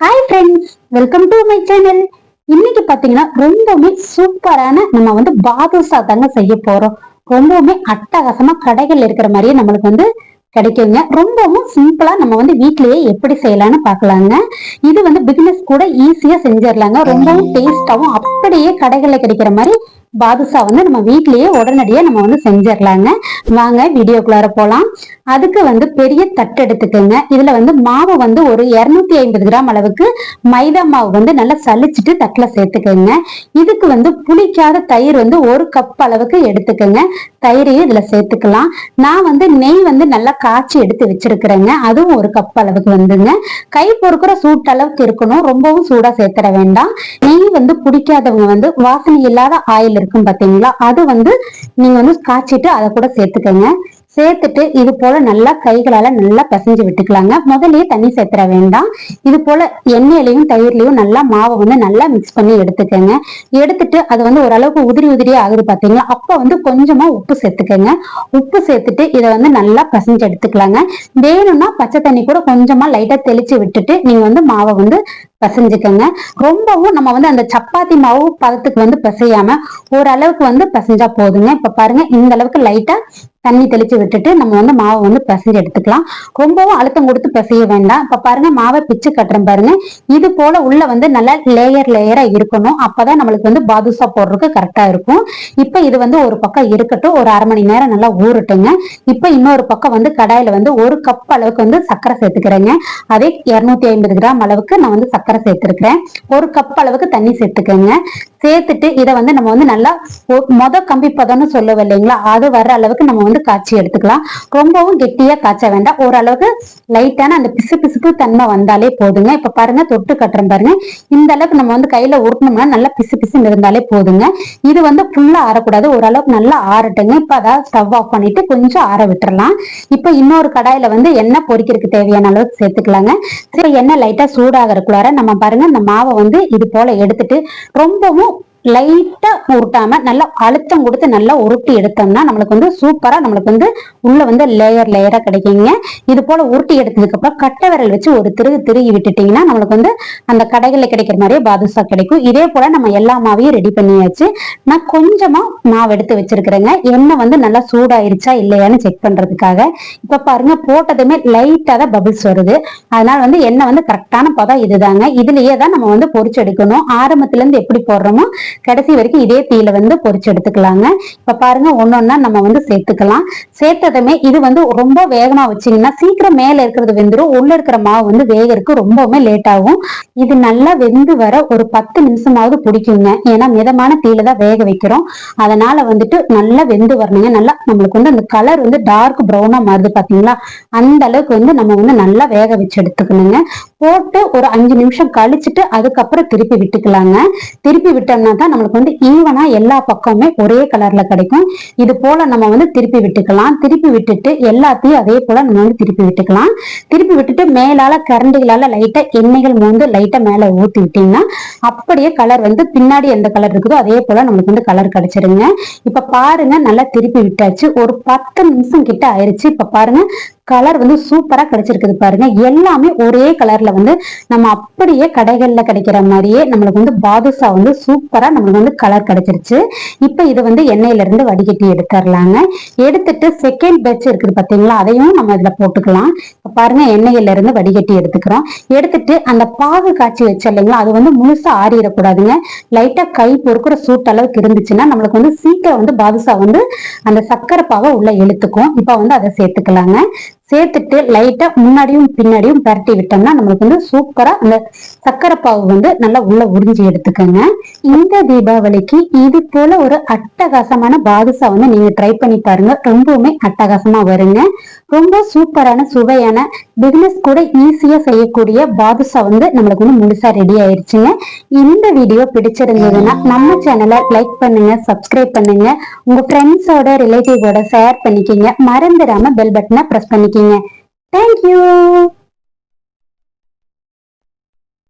Hi friends welcome to my channel இன்னைக்கு பாத்தீங்கன்னா ரொம்பவுமே சூப்பரான நம்ம வந்து பாதுஷா தாங்க செய்ய போறோம். ரொம்பவுமே அட்டகாசமா கடைகள் இருக்கிற மாதிரியே நம்மளுக்கு வந்து கிடைக்குங்க. ரொம்பவும் சிம்பிளா நம்ம வந்து வீட்லயே எப்படி செய்யலாம்னு பார்க்கலாங்க. இது வந்து பிசினஸ் கூட ஈஸியா செஞ்சிடலாங்க. ரொம்பவும் டேஸ்டாவும் அப்படியே கடைகள்ல கிடைக்கிற மாதிரி பாதுஷா வந்து நம்ம வீட்லயே உடனடியா நம்ம வந்து செஞ்சிடலாங்க. வாங்க வீடியோக்குள்ளார போலாம். அதுக்கு வந்து பெரிய தட்டு எடுத்துக்கோங்க. இதுல வந்து மாவு வந்து ஒரு இருநூத்தி ஐம்பது கிராம் அளவுக்கு மைதா மாவு வந்து நல்லா சலிச்சிட்டு தட்டுல சேர்த்துக்கோங்க. இதுக்கு வந்து புளிக்காத தயிர் வந்து ஒரு கப் அளவுக்கு எடுத்துக்கோங்க. தயிரையும் இதுல சேர்த்துக்கலாம். நான் வந்து நெய் வந்து நல்லா காய்ச்சி எடுத்து வச்சிருக்கிறேங்க. அதுவும் ஒரு கப் அளவுக்கு வந்துங்க. கை பொறுக்கிற சூட் அளவுக்கு இருக்கணும். ரொம்பவும் சூடா சேர்த்துட வேண்டாம். நெய் வந்து பிடிக்காதவங்க வந்து வாசனை இல்லாத ஆயில் இருக்கும் பாத்தீங்களா? அது வந்து நீங்க வந்து காய்ச்சிட்டு அதை கூட சேர்த்துக்கங்க. சேர்த்துட்டு இது போல நல்லா கைகளால நல்லா பசைஞ்சு விட்டுக்கலாங்க. முதல்லயே தண்ணி சேர்த்துற வேண்டாம். இது போல எண்ணெயிலையும் தயிர்லயும் நல்லா மாவை வந்து நல்லா மிக்ஸ் பண்ணி எடுத்துக்கோங்க. எடுத்துட்டு அது வந்து ஓரளவுக்கு உதிரி உதிரியா ஆகுது பாத்தீங்களா? அப்ப வந்து கொஞ்சமா உப்பு சேர்த்துக்கோங்க. உப்பு சேர்த்துட்டு இதை வந்து நல்லா பசைஞ்சு எடுத்துக்கலாங்க. வேணும்னா பச்சை தண்ணி கூட கொஞ்சமா லைட்டா தெளிச்சு விட்டுட்டு நீங்க வந்து மாவை வந்து பிசைஞ்சுக்கோங்க. ரொம்பவும் நம்ம வந்து அந்த சப்பாத்தி மாவு பதத்துக்கு வந்து பிசையாம ஓரளவுக்கு வந்து பசைஞ்சா போதுங்க. இப்ப பாருங்க இந்த அளவுக்கு லைட்டா தண்ணி தெளிச்சு விட்டுட்டு நம்ம வந்து மாவை வந்து பிசைஞ்சு எடுத்துக்கலாம். ரொம்பவும் அழுத்தம் கொடுத்து பிசைய வேண்டாம். இப்ப பாருங்க மாவை பிச்சு கட்டுறேன் பாருங்க. இது போல உள்ள வந்து நல்லா லேயர் லேயரா இருக்கணும். அப்பதான் நம்மளுக்கு வந்து பாதுஷா போடுறதுக்கு கரெக்டா இருக்கும். இப்ப இது வந்து ஒரு பக்கம் இருக்கட்டும். ஒரு அரை மணி நேரம் நல்லா ஊறட்டுங்க. இப்ப இன்னொரு பக்கம் வந்து கடாயில வந்து ஒரு கப் அளவுக்கு வந்து சர்க்கரை சேர்த்துக்கிறேங்க. அதே இருநூத்தி ஐம்பது கிராம் அளவுக்கு நான் வந்து சர்க்கரை சேர்த்திருக்கிறேன். ஒரு கப் அளவுக்கு தண்ணி சேர்த்துக்கோங்க. சேர்த்துட்டு இதை வந்து நம்ம வந்து நல்லா மொத கம்பி பதம்னு சொல்லுவோம் இல்லைங்களா? அது வர்ற அளவுக்கு நம்ம வந்து காய்ச்சி எடுத்துக்கலாம். ரொம்பவும் கெட்டியா காய்ச்ச வேண்டாம். ஓரளவுக்கு லைட்டான அந்த பிசு பிசுப்பு தன்மை வந்தாலே போதுங்க. இப்ப பாருங்க தொட்டு கட்டுறோம் பாருங்க. இந்த அளவுக்கு நம்ம வந்து கையில உருட்டணும்னா நல்லா பிசு பிசுன்னு இருந்தாலே போதுங்க. இது வந்து ஃபுல்லா ஆறக்கூடாது. ஓரளவுக்கு நல்லா ஆறட்டுங்க. இப்ப அதாவது ஸ்டவ் ஆஃப் பண்ணிட்டு கொஞ்சம் ஆற விட்டுறலாம். இப்ப இன்னொரு கடாயில வந்து எண்ணெய் பொரிக்கிறதுக்கு தேவையான அளவுக்கு சேர்த்துக்கலாங்க. சரி எண்ணெய் லைட்டா சூடாகிறக்குள்ளார நம்ம பாருங்க இந்த மாவை வந்து இது போல எடுத்துட்டு ரொம்பவும் லைட்டா உருட்டாம நல்லா அழுத்தம் கொடுத்து நல்லா உருட்டி எடுத்தோம்னா நம்மளுக்கு வந்து சூப்பரா நம்மளுக்கு வந்து உள்ள வந்து லேயர் லேயரா கிடைக்குங்க. இது போல உருட்டி எடுத்ததுக்கு அப்புறம் கட்டை விரல் வச்சு ஒரு திருகு திருகி விட்டுட்டீங்கன்னா நம்மளுக்கு வந்து அந்த கடைகள்ல கிடைக்கிற மாதிரியே பாதுஷா கிடைக்கும். இதே போல நம்ம எல்லா மாவையும் ரெடி பண்ணியாச்சு. நான் கொஞ்சமா மாவு எடுத்து வச்சிருக்கிறேங்க. எண்ணெய் வந்து நல்லா சூடாயிருச்சா இல்லையான்னு செக் பண்றதுக்காக. இப்ப பாருங்க போட்டதுமே லைட்டா தான் பபிள்ஸ் வருது. அதனால வந்து எண்ணெய் வந்து கரெக்டான பதம் இதுதாங்க. இதுலயே தான் நம்ம வந்து பொரிச்சு எடுக்கணும். ஆரம்பத்துல இருந்து எப்படி போடுறோமோ கடைசி வரைக்கும் இதே தீயில வந்து பொறிச்சு எடுத்துக்கலாங்க. இப்ப பாருங்க ஒன்னொன்னா நம்ம வந்து சேர்த்துக்கலாம். சேர்த்ததுமே இது வந்து ரொம்ப வேகமா வச்சீங்கன்னா சீக்கிரம் மேல இருக்கிறது வெந்துடும் உள்ள இருக்கிற மாவு வந்து வேகறதுக்கு ரொம்பவுமே லேட் ஆகும். இது நல்லா வெந்து வர ஒரு பத்து நிமிஷமாவது பிடிக்குங்க. ஏன்னா மிதமான தீயில தான் வேக வைக்கிறோம். அதனால வந்துட்டு நல்லா வெந்து வரணுங்க. நல்லா நம்மளுக்கு வந்து அந்த கலர் வந்து டார்க் ப்ரௌனா மாறுது பாத்தீங்களா? அந்த அளவுக்கு வந்து நம்ம வந்து நல்லா வேக வச்சு எடுத்துக்கணுங்க. போட்டு ஒரு அஞ்சு நிமிஷம் கழிச்சிட்டு அதுக்கப்புறம் திருப்பி விட்டுக்கலாங்க. திருப்பி விட்டோம்னா தான் நம்மளுக்கு வந்து ஈவனா எல்லா பக்கமுமே ஒரே கலர்ல கிடைக்கும். இது போல நம்ம வந்து திருப்பி விட்டுக்கலாம். திருப்பி விட்டுட்டு எல்லாத்தையும் அதே போல நம்ம வந்து திருப்பி விட்டுக்கலாம். திருப்பி விட்டுட்டு மேலால கரண்டிகளால லைட்டா எண்ணெய்கள் மூந்து லைட்டா மேல ஊத்தி விட்டீங்கன்னா அப்படியே கலர் வந்து பின்னாடி எந்த கலர் இருக்குதோ அதே போல நம்மளுக்கு வந்து கலர் கிடைச்சிருங்க. இப்ப பாருங்க நல்லா திருப்பி விட்டாச்சு. ஒரு பத்து நிமிஷம் கிட்ட ஆயிருச்சு. இப்ப பாருங்க கலர் வந்து சூப்பரா கிடைச்சிருக்குது பாருங்க. எல்லாமே ஒரே கலர்ல வந்து நம்ம அப்படியே கடைகள்ல கிடைக்கிற மாதிரியே நம்மளுக்கு வந்து பாதுஷா வந்து சூப்பரா நம்மளுக்கு வந்து கலர் கிடைச்சிருச்சு. இப்ப இது வந்து எண்ணெயில இருந்து வடிகட்டி எடுத்துடலாங்க எடுத்துட்டு செகண்ட் பேட்ச் இருக்குது பாத்தீங்களா? அதையும் நம்ம இதுல போட்டுக்கலாம். பாருங்க எண்ணெயில இருந்து வடிகட்டி எடுத்துக்கிறோம். எடுத்துட்டு அந்த பாகு காய்ச்சி வச்ச இல்லைங்களா அது வந்து முழுசா ஆறிடக்கூடாதுங்க. லைட்டா கை பொறுக்கிற சூட் அளவுக்கு இருந்துச்சுன்னா நம்மளுக்கு வந்து சீக்கிரம் வந்து பாதுஷா வந்து அந்த சக்கரை பாவை உள்ள இழுத்துக்கும். இப்ப வந்து அதை சேர்த்துக்கலாங்க. சேர்த்துட்டு லைட்டா முன்னாடியும் பின்னாடியும் பரட்டி விட்டோம்னா நம்மளுக்கு வந்து சூப்பரா அந்த சக்கரை பாவு வந்து நல்லா உள்ள உறிஞ்சி எடுத்துக்கோங்க. இந்த தீபாவளிக்கு இது போல ஒரு அட்டகாசமான பாதுஷா வந்து நீங்க ட்ரை பண்ணி பாருங்க. ரொம்பவுமே அட்டகாசமா வருங்க. ரொம்ப சூப்பரான சுவையான பிசினஸ் கூட ஈஸியா செய்யக்கூடிய பாதுஷா வந்து நம்மளுக்கு வந்து முழுசா ரெடி ஆயிருச்சுங்க. இந்த வீடியோ பிடிச்சிருந்ததுன்னா நம்ம சேனலை லைக் பண்ணுங்க சப்ஸ்கிரைப் பண்ணுங்க. உங்க ஃப்ரெண்ட்ஸோட ரிலேட்டிவோட ஷேர் பண்ணிக்கிங்க. மறந்துடாம பெல் பட்டனை பிரஸ் பண்ணிக்கிங்க. தேங்க்யூ